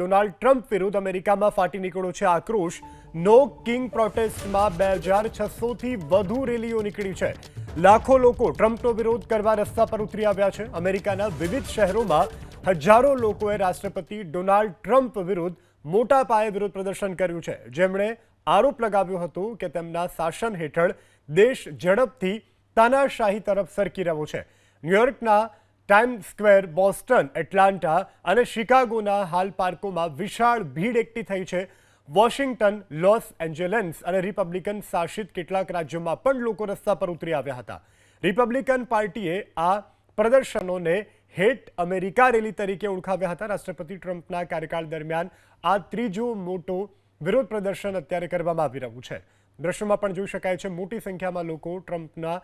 Donald Trump વિરુદ્ધ અમેરિકામાં ફાટી નીકળ્યો છે આક્રોશ. નો કિંગ પ્રોટેસ્ટમાં બે હજાર છસોથી વધુ રેલીઓ નીકળી છે. લાખો લોકો ટ્રમ્પનો વિરોધ કરવા રસ્તા પર ઉતરી આવ્યા છે. અમેરિકાના વિવિધ શહેરોમાં હજારો લોકોએ રાષ્ટ્રપતિ ડોનાલ્ડ ટ્રમ્પ વિરુદ્ધ મોટા પાયે વિરોધ પ્રદર્શન કર્યું છે. જેમણે આરોપ લગાવ્યો હતો કે તેમના શાસન હેઠળ દેશ ઝડપથી તાનાશાહી તરફ સરકી રહ્યો છે. ન્યુયોર્કના ટાઈમ સ્ક્વેર બોસ્ટન એટલાન્ટા અને શિકાગોના હાલ પાર્કોમાં વિશાળ ભીડ એકઠી થઈ છે. વોશિંગ્ટન લોસ એન્જેલન્સ અને રિપબ્લિકન શાસિત કેટલાક રાજ્યોમાં પણ લોકો રસ્તા પર ઉતરી આવ્યા હતા. રિપબ્લિકન પાર્ટીએ આ પ્રદર્શનોને હેટ અમેરિકા રેલી તરીકે ઓળખાવ્યા હતા. રાષ્ટ્રપતિ ટ્રમ્પના કાર્યકાળ દરમિયાન આ ત્રીજો મોટો વિરોધ પ્રદર્શન અત્યારે કરવામાં આવી રહ્યું છે. દ્રશ્યોમાં પણ જોઈ શકાય છે, મોટી સંખ્યામાં લોકો ટ્રમ્પના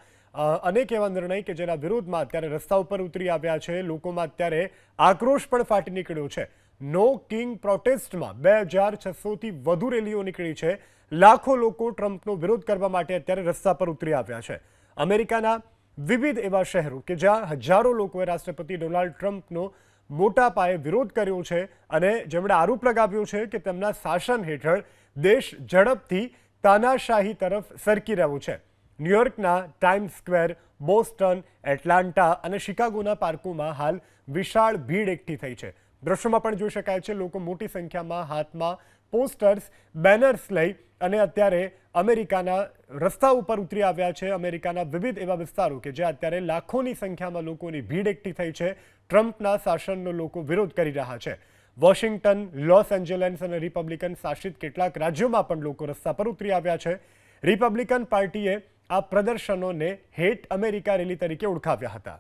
અનેક એવા નિર્ણય કે જેના વિરોધમાં અત્યારે રસ્તા ઉપર ઉતરી આવ્યા છે. લોકોમાં અત્યારે આક્રોશ પણ ફાટી નીકળ્યો છે. નો કિંગ પ્રોટેસ્ટમાં બે હજાર છસોથી વધુ રેલીઓ નીકળી છે. લાખો લોકો ટ્રમ્પનો વિરોધ કરવા માટે અત્યારે રસ્તા પર ઉતરી આવ્યા છે. અમેરિકાના વિવિધ એવા શહેરો કે જ્યાં હજારો લોકોએ રાષ્ટ્રપતિ ડોનાલ્ડ ટ્રમ્પનો મોટા પાયે વિરોધ કર્યો છે અને જેમણે આરોપ લગાવ્યો છે કે તેમના શાસન હેઠળ દેશ ઝડપથી તાનાશાહી તરફ સરકી રહ્યું છે. ન્યુયોર્કના ટાઈમ સ્ક્વેર, બોસ્ટન, એટલાન્ટા અને શિકાગોના પાર્કોમાં હાલ વિશાળ ભીડ એકઠી થઈ છે. દ્રશ્યોમાં પણ જોઈ શકાય છે, લોકો મોટી સંખ્યામાં હાથમાં પોસ્ટર્સ, બેનર્સ લઈ અને અત્યારે અમેરિકાના રસ્તા ઉપર ઉતરી આવ્યા છે. અમેરિકાના વિવિધ એવા વિસ્તારો કે જ્યાં અત્યારે લાખોની સંખ્યામાં લોકોની ભીડ એકઠી થઈ છે. ટ્રમ્પના શાસનનો લોકો વિરોધ કરી રહ્યા છે. વોશિંગ્ટન, લોસ એન્જેલન્સ અને રિપબ્લિકન શાસિત કેટલાક રાજ્યોમાં પણ લોકો રસ્તા પર ઉતરી આવ્યા છે. રિપબ્લિકન પાર્ટીએ આ પ્રદર્શનોને હેટ અમેરિકા રેલી તરીકે ઓળખાવ્યા હતા.